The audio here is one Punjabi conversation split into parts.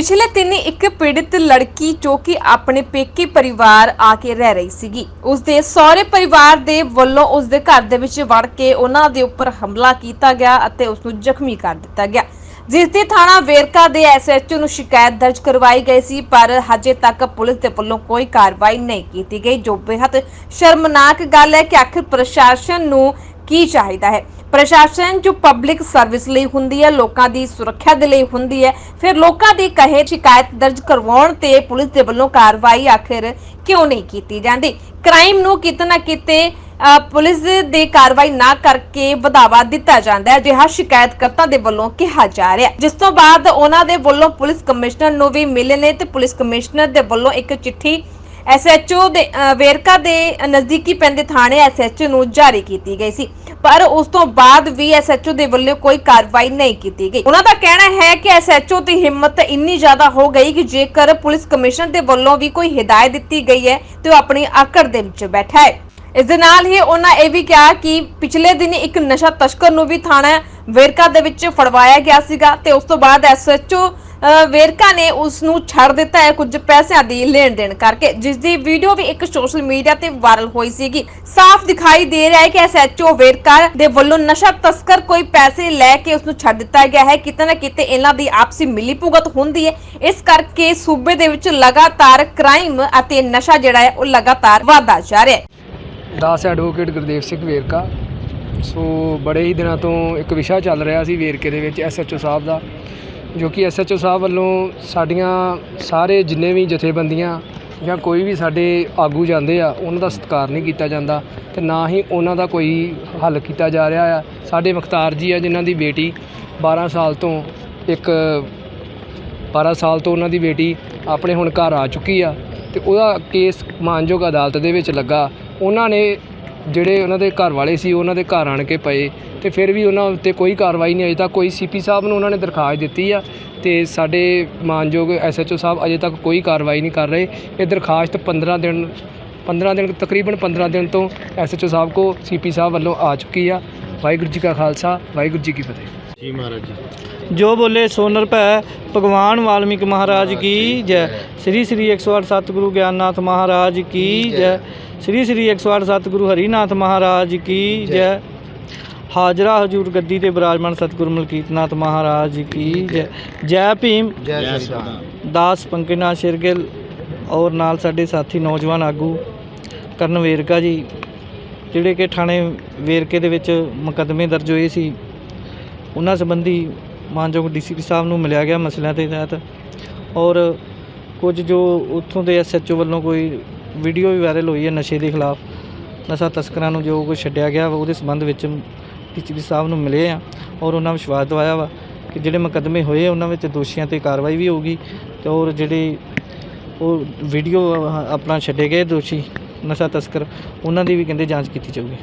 ਪਿਛਲੇ ਦਿਨ ਇੱਕ ਪੀੜਿਤ ਲੜਕੀ ਜੋ ਕਿ ਆਪਣੇ ਪੇਕੇ ਪਰਿਵਾਰ ਆ ਕੇ ਰਹਿ ਰਹੀ ਸੀਗੀ। ਉਸ ਦੇ ਸਹੁਰੇ ਪਰਿਵਾਰ ਦੇ ਵੱਲੋਂ ਉਸ ਦੇ ਘਰ ਦੇ ਵਿੱਚ ਵੜ ਕੇ ਉਹਨਾਂ ਦੇ ਉੱਪਰ ਹਮਲਾ ਕੀਤਾ ਗਿਆ ਅਤੇ ਉਸ ਨੂੰ ਜ਼ਖਮੀ ਕਰ ਦਿੱਤਾ ਗਿਆ। ਜਿਸ ਦੀ ਥਾਣਾ ਵੇਰਕਾ ਦੇ ਐਸਐਚਓ ਨੂੰ ਸ਼ਿਕਾਇਤ ਦਰਜ ਕਰਵਾਈ ਗਈ ਸੀ, ਪਰ ਹਜੇ ਤੱਕ ਪੁਲਿਸ ਦੇ ਵੱਲੋਂ ਕੋਈ ਕਾਰਵਾਈ ਨਹੀਂ ਕੀਤੀ ਗਈ, ਜੋ ਬੇहद ਸ਼ਰਮਨਾਕ ਗੱਲ ਹੈ ਕਿ ਆਖਿਰ ਪ੍ਰਸ਼ਾਸਨ ਨੂੰ ਕੀ ਚਾਹੀਦਾ ਹੈ? ਪ੍ਰਸ਼ਾਸਨ ਜੋ ਪਬਲਿਕ ਸਰਵਿਸ ਲਈ ਹੁੰਦੀ ਹੈ, ਲੋਕਾਂ ਦੀ ਸੁਰੱਖਿਆ ਦੇ ਲਈ ਹੁੰਦੀ ਹੈ, ਫਿਰ ਲੋਕਾਂ ਦੀ ਕਹੇ ਸ਼ਿਕਾਇਤ ਦਰਜ ਕਰਵਾਉਣ ਤੇ ਪੁਲਿਸ ਦੇ ਵੱਲੋਂ ਕਾਰਵਾਈ ਆਖਿਰ ਕਿਉਂ ਨਹੀਂ ਕੀਤੀ ਜਾਂਦੀ? ਕ੍ਰਾਈਮ ਨੂੰ ਕਿਤੇ ਨਾ ਕਿਤੇ ਪੁਲਿਸ ਦੇ ਕਾਰਵਾਈ ਨਾ ਕਰਕੇ ਵਧਾਵਾ ਦਿੱਤਾ ਜਾਂਦਾ ਹੈ, ਅਜਿਹਾ ਸ਼ਿਕਾਇਤਕਰਤਾ ਦੇ ਵੱਲੋਂ ਕਿਹਾ ਜਾ ਰਿਹਾ ਜਿਸ ਤੋਂ ਬਾਅਦ ਉਹਨਾਂ ਦੇ ਵੱਲੋਂ ਪੁਲਿਸ ਕਮਿਸ਼ਨਰ ਨੂੰ ਵੀ ਮਿਲੇ ਨੇ ਤੇ ਪੁਲਿਸ ਕਮਿਸ਼ਨਰ ਦੇ ਵੱਲੋਂ ਇੱਕ ਚਿੱਠੀ ਐਸਐਚਓ ਦੇ ਵੇਰਕਾ ਦੇ ਨਜ਼ਦੀਕੀ ਪੈਂਦੇ ਥਾਣੇ ਐਸਐਚਓ ਨੂੰ ਜਾਰੀ ਕੀਤੀ ਗਈ ਸੀ। ਪਰ ਉਸ ਤੋਂ ਬਾਅਦ ਵੀ ਐਸਐਚਓ ਦੇ ਵੱਲੋਂ ਕੋਈ ਕਾਰਵਾਈ ਨਹੀਂ ਕੀਤੀ ਗਈ। ਉਹਨਾਂ ਦਾ ਕਹਿਣਾ ਹੈ ਕਿ ਐਸਐਚਓ ਦੀ ਹਿੰਮਤ ਇੰਨੀ ਜ਼ਿਆਦਾ ਹੋ ਗਈ ਕਿ ਜੇਕਰ ਪੁਲਿਸ ਕਮਿਸ਼ਨਰ ਦੇ ਵੱਲੋਂ ਵੀ ਕੋਈ ਹਿਦਾਇਤ ਦਿੱਤੀ ਗਈ ਹੈ, ਤੇ ਉਹ ਆਪਣੀ ਆਕੜ ਦੇ ਵਿੱਚ ਬੈਠਾ ਹੈ। ਇਸ ਦੇ ਨਾਲ ਹੀ ਉਹਨਾਂ ਇਹ ਵੀ ਕਿਹਾ ਕਿ ਪਿਛਲੇ ਦਿਨ ਇੱਕ ਨਸ਼ਾ ਤਸਕਰ ਨੂੰ ਵੀ ਥਾਣਾ ਵੇਰਕਾ ਦੇ ਵਿੱਚ ਫੜਵਾਇਆ ਗਿਆ ਸੀਗਾ, ਤੇ ਉਸ ਤੋਂ ਬਾਅਦ ਐਸਐਚਓ ਵੇਰਕਾ ਨੇ ਉਸ ਨੂੰ ਛੱਡ ਦਿੱਤਾ ਹੈ ਕੁਝ ਪੈਸਿਆਂ ਦੀ ਲੈਣ ਦੇਣ ਕਰਕੇ ਜਿਸ ਦੀ ਵੀਡੀਓ ਵੀ ਇੱਕ ਸੋਸ਼ਲ ਮੀਡੀਆ ਤੇ ਵਾਇਰਲ ਹੋਈ ਸੀਗੀ। ਸਾਫ਼ ਦਿਖਾਈ ਦੇ ਰਿਹਾ ਹੈ ਕਿ ਐਸਐਚਓ ਵੇਰਕਾ ਦੇ ਵੱਲੋਂ ਨਸ਼ਾ ਤਸਕਰ ਕੋਈ ਪੈਸੇ ਲੈ ਕੇ ਉਸ ਨੂੰ ਛੱਡ ਦਿੱਤਾ ਗਿਆ ਹੈ। ਕਿਤੇ ਨਾ ਕਿਤੇ ਇਹਨਾਂ ਦੀ ਆਪਸੀ ਮਿਲੀਭੁਗਤ ਹੁੰਦੀ ਹੈ। ਇਸ ਕਰਕੇ ਸੂਬੇ ਦੇ ਵਿੱਚ ਲਗਾਤਾਰ ਕ੍ਰਾਈਮ ਅਤੇ ਨਸ਼ਾ ਜਿਹੜਾ ਹੈ, ਉਹ ਲਗਾਤਾਰ ਵਧਦਾ ਜਾ ਰਿਹਾ ਹੈ। ਦਾਸ ਐਡਵੋਕੇਟ ਗੁਰਦੇਵ ਸਿੰਘ ਵੇਰਕਾ। ਸੋ ਬੜੇ ਹੀ ਦਿਨਾਂ ਤੋਂ ਇੱਕ ਵਿਸ਼ਾ ਚੱਲ ਰਿਹਾ ਸੀ ਵੇਰਕੇ ਦੇ ਵਿੱਚ ਐਸਐਚਓ ਸਾਹਿਬ ਦਾ। ਜੋ ਕਿ ਐਸਐਚਓ ਸਾਹਿਬ ਵੱਲੋਂ ਸਾਡੀਆਂ ਸਾਰੇ ਜਿੰਨੇ ਵੀ ਜਥੇਬੰਦੀਆਂ ਜਾਂ ਕੋਈ ਵੀ ਸਾਡੇ ਆਗੂ ਜਾਂਦੇ ਆ, ਉਹਨਾਂ ਦਾ ਸਤਿਕਾਰ ਨਹੀਂ ਕੀਤਾ ਜਾਂਦਾ ਤੇ ਨਾ ਹੀ ਉਹਨਾਂ ਦਾ ਕੋਈ ਹੱਲ ਕੀਤਾ ਜਾ ਰਿਹਾ ਆ। ਸਾਡੇ ਮੁਖਤਾਰ ਜੀ ਆ, ਜਿਨ੍ਹਾਂ ਦੀ ਬੇਟੀ 12 ਸਾਲ ਤੋਂ ਇੱਕ 12 ਸਾਲ ਤੋਂ ਉਹਨਾਂ ਦੀ ਬੇਟੀ ਆਪਣੇ ਹੁਣ ਘਰ ਆ ਚੁੱਕੀ ਆ। ਤੇ ਉਹਦਾ ਕੇਸ ਮਾਨਯੋਗ ਅਦਾਲਤ ਦੇ ਵਿੱਚ ਲੱਗਾ। ਉਹਨਾਂ ਨੇ ਜਿਹੜੇ ਉਹਨਾਂ ਦੇ ਘਰ ਵਾਲੇ ਸੀ, ਉਹਨਾਂ ਦੇ ਘਰ ਆਣ ਕੇ ਪਏ ਤੇ ਫਿਰ ਵੀ ਉਹਨਾਂ ਉੱਤੇ ਕੋਈ ਕਾਰਵਾਈ ਨਹੀਂ, ਅਜੇ ਤੱਕ ਕੋਈ ਸੀਪੀ ਸਾਹਿਬ ਨੂੰ ਉਹਨਾਂ ਨੇ ਦਰਖਾਸਤ ਦਿੱਤੀ ਆ ਤੇ ਸਾਡੇ ਮਾਨਯੋਗ ਐਸਐਚਓ ਸਾਹਿਬ ਅਜੇ ਤੱਕ ਕੋਈ ਕਾਰਵਾਈ ਨਹੀਂ ਕਰ ਰਹੇ। ਇਹ ਦਰਖਾਸਤ 15 ਦਿਨ 15 ਦਿਨ ਤਕਰੀਬਨ 15 ਦਿਨ ਤੋਂ ਐਸਐਚਓ ਸਾਹਿਬ ਕੋ ਸੀਪੀ ਸਾਹਿਬ ਵੱਲੋਂ ਆ ਚੁੱਕੀ ਆ। ਵਾਹਿਗੁਰੂ ਜੀ ਕਾ ਖਾਲਸਾ ਵਾਹਿਗੁਰੂ ਜੀ ਕੀ ਫਤਿਹ। ਜੀ ਮਹਾਰਾਜ ਜੀ। ਜੋ ਬੋਲੇ ਸੋ ਨਿਰਭੈ ਭਗਵਾਨ ਵਾਲਮੀਕ ਮਹਾਰਾਜ ਕੀ ਜੈ। ਸ੍ਰੀ ਸ੍ਰੀ 108 ਸਤਿਗੁਰੂ ਗਿਆਨਨਾਥ ਮਹਾਰਾਜ ਕੀ ਜੈ ਸ੍ਰੀ ਸ੍ਰੀ 108 ਸਤਿਗੁਰੂ ਹਰੀਨਾਥ ਮਹਾਰਾਜ ਕੀ ਜੈ ਹਾਜ਼ਰਾ ਹਜੂਰ ਗੱਦੀ ਤੇ ਬਿਰਾਜਮਾਨ ਸਤਿਗੁਰੂ ਮਲਕੀਤਨਾਥ ਮਹਾਰਾਜ ਕੀ ਜੈ। ਜੈ ਭੀਮ। ਜੈ ਸ੍ਰੀ ਰਾਮ ਦਾਸ ਪੰਕਜਨਾਥ ਸ਼ਿਰਗਿਲ ਔਰ ਨਾਲ ਸਾਡੇ ਸਾਥੀ ਨੌਜਵਾਨ ਆਗੂ ਕਰਨ ਵੇਰਕਾ ਜੀ। ਜਿਹੜੇ ਕਿ ਥਾਣੇ ਵੇਰਕੇ ਦੇ ਵਿੱਚ ਮੁਕੱਦਮੇ ਦਰਜ ਹੋਏ ਸੀ, ਉਹਨਾਂ ਸੰਬੰਧੀ ਮਾਨਯੋਗ ਡੀਸੀਪੀ ਸਾਹਿਬ ਨੂੰ ਮਿਲਿਆ ਗਿਆ ਮਸਲਿਆਂ ਦੇ ਤਹਿਤ ਔਰ ਕੁਝ ਜੋ ਉੱਥੋਂ ਦੇ ਐਸਐਚਓ ਵੱਲੋਂ ਕੋਈ ਵੀਡੀਓ ਵੀ ਵਾਇਰਲ ਹੋਈ ਹੈ ਨਸ਼ੇ ਦੇ ਖਿਲਾਫ, ਨਸ਼ਾ ਤਸਕਰਾਂ ਨੂੰ ਜੋ ਕੁਝ ਛੱਡਿਆ ਗਿਆ ਵਾ, ਉਹਦੇ ਸੰਬੰਧ ਵਿੱਚ ਡੀਸੀਪੀ ਸਾਹਿਬ ਨੂੰ ਮਿਲੇ ਆ ਔਰ ਉਹਨਾਂ ਵਿਸ਼ਵਾਸ ਦਵਾਇਆ ਵਾ ਕਿ ਜਿਹੜੇ ਮੁਕੱਦਮੇ ਹੋਏ ਉਹਨਾਂ ਵਿੱਚ ਦੋਸ਼ੀਆਂ ਤੇ ਕਾਰਵਾਈ ਵੀ ਹੋਊਗੀ ਤੇ ਔਰ ਜਿਹੜੇ ਉਹ ਵੀਡੀਓ ਆਪਣਾ ਛੱਡੇ ਗਏ ਦੋਸ਼ੀ ਨਸ਼ਾ ਤਸਕਰ ਉਹਨਾਂ ਦੀ ਵੀ ਕਹਿੰਦੇ ਜਾਂਚ ਕੀਤੀ ਜਾਊਗੀ।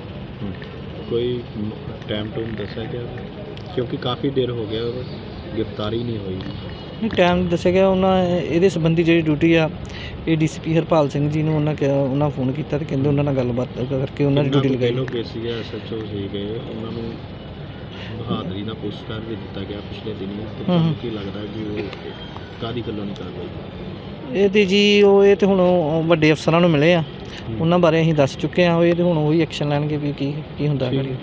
ਕੋਈ ਟਾਈਮ ਟੂਮ ਦੱਸਿਆ ਗਿਆ? ਕਿਉਂਕਿ ਕਾਫੀ ਦੇਰ ਹੋ ਗਿਆ ਗ੍ਰਿਫਤਾਰੀ ਨਹੀਂ ਹੋਈ। ਨਹੀਂ ਟਾਈਮ ਦੱਸਿਆ ਗਿਆ ਉਹਨਾਂ ਇਹਦੇ ਸੰਬੰਧੀ ਜਿਹੜੀ ਡਿਊਟੀ ਆ ਇਹ ਡੀਸੀਪੀ ਹਰਪਾਲ ਸਿੰਘ ਜੀ ਨੂੰ ਉਹਨਾਂ ਕਿਹਾ ਉਹਨਾਂ ਫੋਨ ਕੀਤਾ ਤੇ ਕਹਿੰਦੇ ਉਹਨਾਂ ਨਾਲ ਗੱਲਬਾਤ ਕਰਕੇ ਉਹਨਾਂ ਦੀ ਡਿਊਟੀ ਲਗਾਈ। ਲੋਕ ਸੀਗੇ ਐਸਐਚਓ ਸੀਗੇ ਉਹਨਾਂ ਨੂੰ ਬਹਾਦਰੀ ਦਾ ਪੁਰਸਕਾਰ ਵੀ ਦਿੱਤਾ ਗਿਆ ਪਿਛਲੇ ਦਿਨੀ ਤੇ ਤੁਹਾਨੂੰ ਕੀ ਲੱਗਦਾ ਕਿ ਉਹ ਕਾਦੀ ਗੱਲੋਂ ਨਹੀਂ ਕਰ ਰਹੇ? ਇਹ ਤੇ ਜੀ ਉਹ ਇਹ ਤੇ ਹੁਣ ਵੱਡੇ ਅਫਸਰਾਂ ਨੂੰ ਮਿਲੇ ਆ। ਉਹਨਾਂ ਬਾਰੇ ਅਸੀਂ ਦੱਸ ਚੁੱਕੇ ਆ ਉਹ ਇਹ ਹੁਣ ਉਹੀ ਐਕਸ਼ਨ ਲੈਣਗੇ ਵੀ ਕੀ ਕੀ ਹੁੰਦਾ। ਕਰੀ